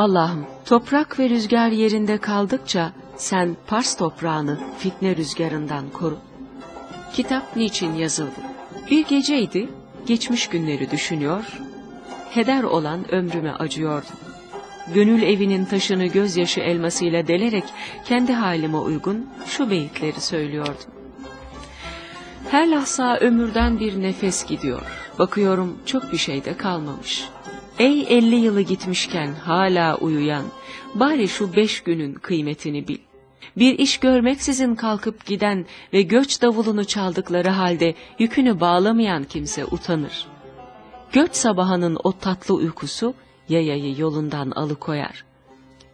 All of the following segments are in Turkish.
Allah'ım toprak ve rüzgar yerinde kaldıkça sen Pars toprağını fitne rüzgarından koru. Kitap niçin yazıldı? Bir geceydi, geçmiş günleri düşünüyor, heder olan ömrüme acıyordum. Gönül evinin taşını gözyaşı elmasıyla delerek kendi halime uygun şu beyitleri söylüyordum. Her lahza ömürden bir nefes gidiyor. Bakıyorum çok bir şey de kalmamış. Ey elli yılı gitmişken hala uyuyan, bari şu beş günün kıymetini bil. Bir iş görmeksizin kalkıp giden ve göç davulunu çaldıkları halde yükünü bağlamayan kimse utanır. Göç sabahının o tatlı uykusu yayayı yolundan alıkoyar.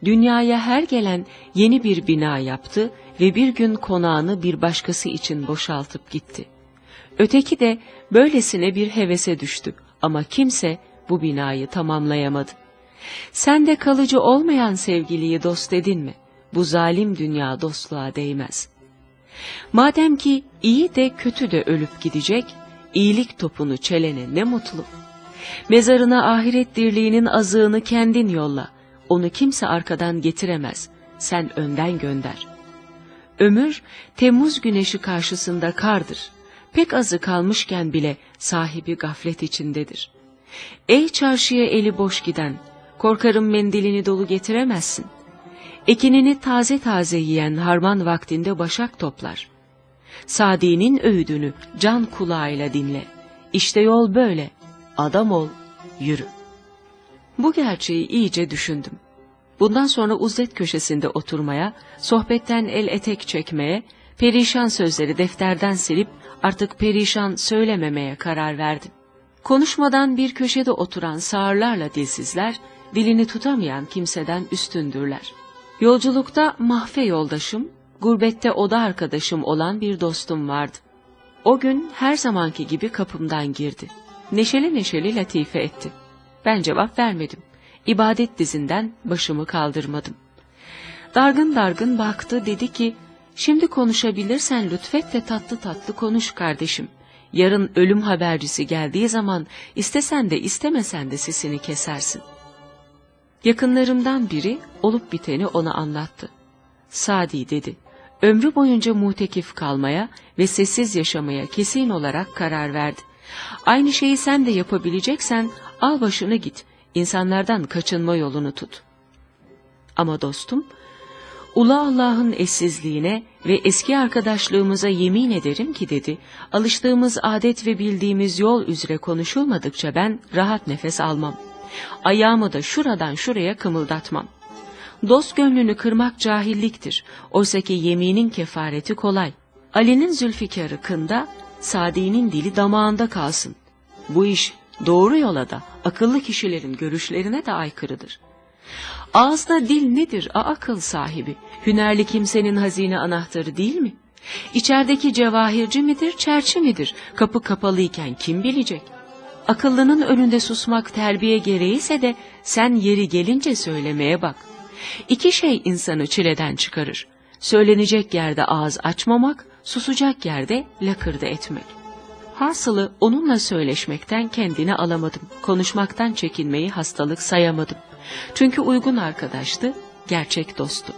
Dünyaya her gelen yeni bir bina yaptı ve bir gün konağını bir başkası için boşaltıp gitti. Öteki de böylesine bir hevese düştü ama kimse bu binayı tamamlayamadı. Sen de kalıcı olmayan sevgiliyi dost edinme. Bu zalim dünya dostluğa değmez. Madem ki iyi de kötü de ölüp gidecek, iyilik topunu çelene ne mutlu. Mezarına ahiret dirliğinin azığını kendin yolla. Onu kimse arkadan getiremez. Sen önden gönder. Ömür, Temmuz güneşi karşısında kardır. Pek azı kalmışken bile sahibi gaflet içindedir. Ey çarşıya eli boş giden, korkarım mendilini dolu getiremezsin. Ekinini taze taze yiyen harman vaktinde başak toplar. Sadi'nin öğüdünü can kulağıyla dinle. İşte yol böyle. Adam ol, yürü. Bu gerçeği iyice düşündüm. Bundan sonra uzlet köşesinde oturmaya, sohbetten el etek çekmeye, perişan sözleri defterden silip artık perişan söylememeye karar verdim. Konuşmadan bir köşede oturan sağırlarla dilsizler, dilini tutamayan kimseden üstündürler. Yolculukta mahfe yoldaşım, gurbette oda arkadaşım olan bir dostum vardı. O gün her zamanki gibi kapımdan girdi. Neşeli neşeli latife etti. Ben cevap vermedim. İbadet dizinden başımı kaldırmadım. Dargın dargın baktı dedi ki, şimdi konuşabilirsen lütfet ve tatlı tatlı konuş kardeşim. Yarın ölüm habercisi geldiği zaman istesen de istemesen de sesini kesersin. Yakınlarımdan biri olup biteni ona anlattı. Sadi dedi, ömrü boyunca mutekif kalmaya ve sessiz yaşamaya kesin olarak karar verdi. Aynı şeyi sen de yapabileceksen al başını git, insanlardan kaçınma yolunu tut. Ama dostum, Ula Allah'ın eşsizliğine ve eski arkadaşlığımıza yemin ederim ki dedi, alıştığımız adet ve bildiğimiz yol üzere konuşulmadıkça ben rahat nefes almam. Ayağımı da şuradan şuraya kımıldatmam. Dost gönlünü kırmak cahilliktir. Oysa ki yeminin kefareti kolay. Ali'nin zülfikarı kında, Sadi'nin dili damağında kalsın. Bu iş doğru yola da akıllı kişilerin görüşlerine de aykırıdır. Ağızda dil nedir a akıl sahibi? Hünerli kimsenin hazine anahtarı değil mi? İçerideki cevahirci midir, çerçi midir? Kapı kapalıyken kim bilecek? Akıllının önünde susmak terbiye gereğiyse de sen yeri gelince söylemeye bak. İki şey insanı çileden çıkarır. Söylenecek yerde ağız açmamak, susacak yerde lakırdı etmek. Hasılı onunla söyleşmekten kendini alamadım. Konuşmaktan çekinmeyi hastalık sayamadım. Çünkü uygun arkadaştı, gerçek dostu.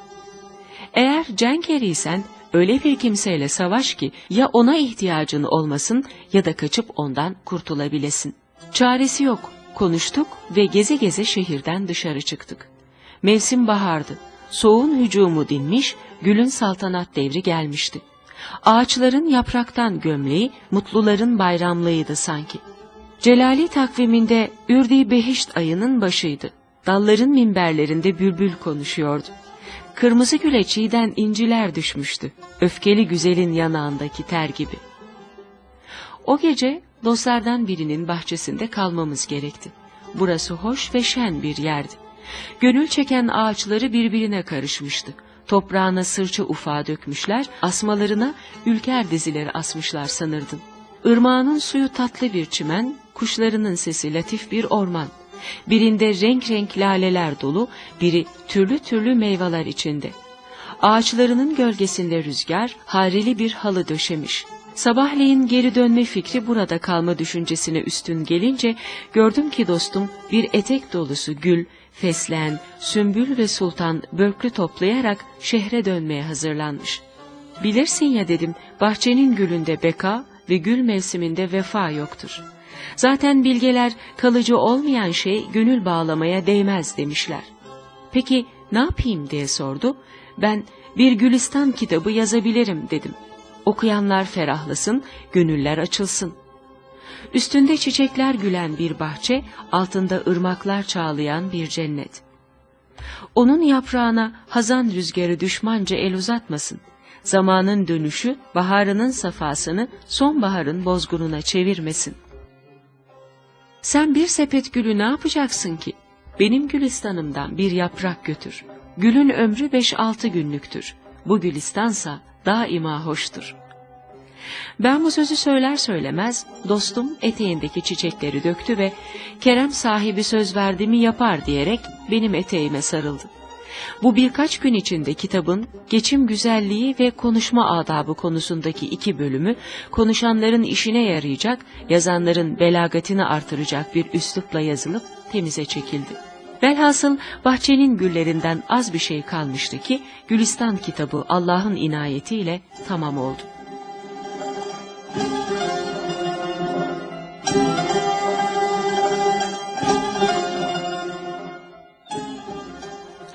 Eğer cenkeriysen öyle bir kimseyle savaş ki ya ona ihtiyacın olmasın ya da kaçıp ondan kurtulabilesin. Çaresi yok. Konuştuk ve geze geze şehirden dışarı çıktık. Mevsim bahardı. Soğuğun hücumu dinmiş, gülün saltanat devri gelmişti. Ağaçların yapraktan gömleği, mutluların bayramlığıydı sanki. Celali takviminde Ürdi Behişt ayının başıydı. Dalların minberlerinde bülbül konuşuyordu. Kırmızı güle çiğden inciler düşmüştü. Öfkeli güzelin yanağındaki ter gibi. O gece dostlardan birinin bahçesinde kalmamız gerekti. Burası hoş ve şen bir yerdi. Gönül çeken ağaçları birbirine karışmıştı. Toprağına sırça ufağı dökmüşler, asmalarına ülker dizileri asmışlar sanırdın. Irmağının suyu tatlı bir çimen, kuşlarının sesi latif bir orman. Birinde renk renk laleler dolu, biri türlü türlü meyveler içinde. Ağaçlarının gölgesinde rüzgar, hareli bir halı döşemiş. Sabahleyin geri dönme fikri burada kalma düşüncesine üstün gelince, gördüm ki dostum bir etek dolusu gül, fesleğen, sümbül ve sultan börklü toplayarak şehre dönmeye hazırlanmış. Bilirsin ya dedim, bahçenin gülünde beka ve gül mevsiminde vefa yoktur. Zaten bilgeler kalıcı olmayan şey gönül bağlamaya değmez demişler. Peki ne yapayım diye sordu. Ben bir Gülistan kitabı yazabilirim dedim. Okuyanlar ferahlasın, gönüller açılsın. Üstünde çiçekler gülen bir bahçe, altında ırmaklar çağlayan bir cennet. Onun yaprağına hazan rüzgarı düşmanca el uzatmasın. Zamanın dönüşü, baharının safasını sonbaharın bozgununa çevirmesin. Sen bir sepet gülü ne yapacaksın ki? Benim gülistanımdan bir yaprak götür. Gülün ömrü beş altı günlüktür. Bu gülistansa daima hoştur. Ben bu sözü söyler söylemez dostum eteğindeki çiçekleri döktü ve Kerem sahibi söz verdi yapar diyerek benim eteğime sarıldı. Bu birkaç gün içinde kitabın geçim güzelliği ve konuşma adabı konusundaki iki bölümü konuşanların işine yarayacak, yazanların belagatini artıracak bir üslupla yazılıp temize çekildi. Velhasıl bahçenin güllerinden az bir şey kalmıştı ki Gülistan kitabı Allah'ın inayetiyle tamam oldu.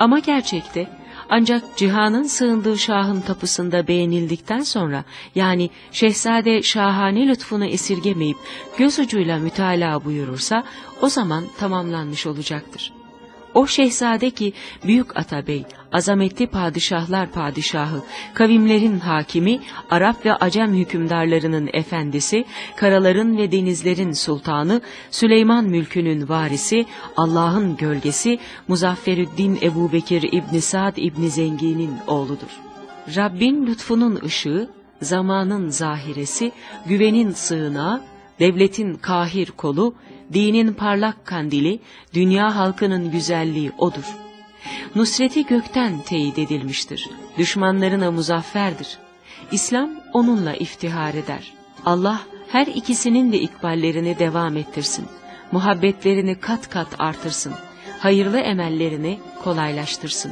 Ama gerçekte ancak cihanın sığındığı şahın tapısında beğenildikten sonra yani şehzade şahane lütfunu esirgemeyip göz ucuyla mütalaa buyurursa o zaman tamamlanmış olacaktır. O şehzade ki büyük atabey, azametli padişahlar padişahı, kavimlerin hakimi, Arap ve Acem hükümdarlarının efendisi, karaların ve denizlerin sultanı, Süleyman mülkünün varisi, Allah'ın gölgesi, Muzafferüddin Ebu Bekir İbni Sa'd İbni Zengi'nin oğludur. Rabbin lütfunun ışığı, zamanın zahiresi, güvenin sığınağı, devletin kahir kolu, dinin parlak kandili, dünya halkının güzelliği odur. Nusreti gökten teyit edilmiştir. Düşmanlarına muzafferdir. İslam onunla iftihar eder. Allah her ikisinin de ikballerini devam ettirsin. Muhabbetlerini kat kat artırsın. Hayırlı emellerini kolaylaştırsın.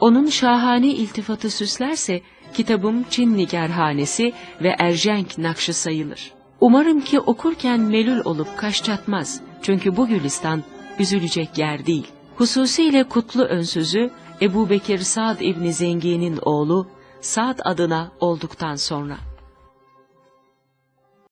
Onun şahane iltifatı süslerse kitabım Çin nigarhanesi ve Erjenk nakşı sayılır. Umarım ki okurken melül olup kaş çatmaz. Çünkü bu Gülistan üzülecek yer değil. Hususiyle kutlu önsüzü Ebu Bekir Sa'd İbni Zengi'nin oğlu Sa'd adına olduktan sonra.